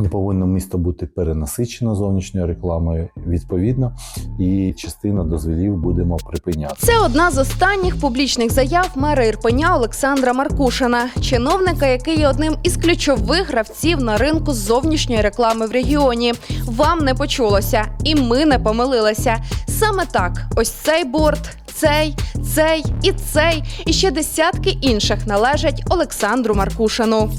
Не повинно місто бути перенасичено зовнішньою рекламою. Відповідно, і частина дозволів будемо припиняти. Це одна з останніх публічних заяв мера Ірпеня Олександра Маркушина, чиновника, який є одним із ключових гравців на ринку зовнішньої реклами в регіоні. Вам не почулося, і ми не помилилися. Саме так, ось цей борт. Цей, цей і цей, і ще десятки інших належать Олександру Маркушину.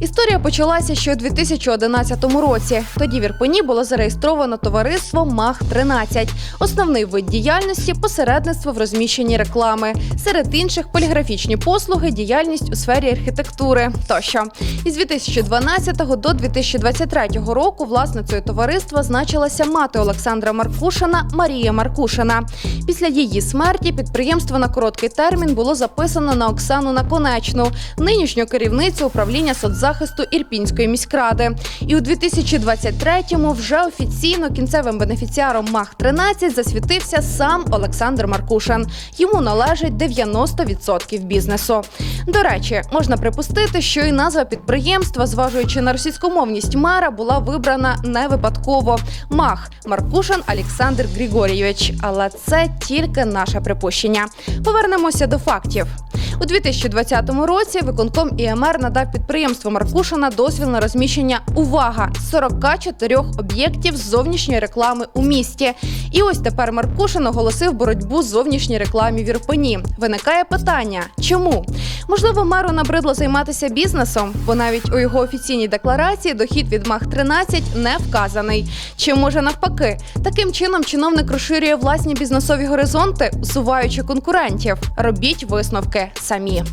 Історія почалася ще у 2011 році. Тоді в Ірпені було зареєстровано товариство МАГ 13 Основний вид діяльності посередництво в розміщенні реклами. Серед інших поліграфічні послуги, діяльність у сфері архітектури тощо. Із 2012 до 2023 року власницею товариства значилася мати Олександра Маркушина Марія Маркушина. Після її смерті підприємство на короткий термін було записано на Оксану Наконечну, нинішню керівницю управління соцзахисту Ірпінської міськради. І у 2023-му вже офіційно кінцевим бенефіціаром МАГ 13 засвітився сам Олександр Маркушин. Йому належить 90% бізнесу. До речі, можна припустити, що і назва підприємства, зважуючи на російськомовність мера, була вибрана не випадково. МАГ Маркушин Олександр Григорійович. Але це тільки наше припущення. Повернемося до фактів. У 2020 році виконком ІМР надав підприємству Маркушина дозвіл на розміщення увага 44 об'єктів зовнішньої реклами у місті. І ось тепер Маркушин оголосив боротьбу з зовнішньої рекламі в Ірпені. Виникає питання: чому? Можливо, меру набридло займатися бізнесом, бо навіть у його офіційній декларації дохід від МАГ 13 не вказаний. Чи може навпаки, таким чином чиновник розширює власні бізнесові горизонти, усуваючи конкурентів. Робіть висновки самі.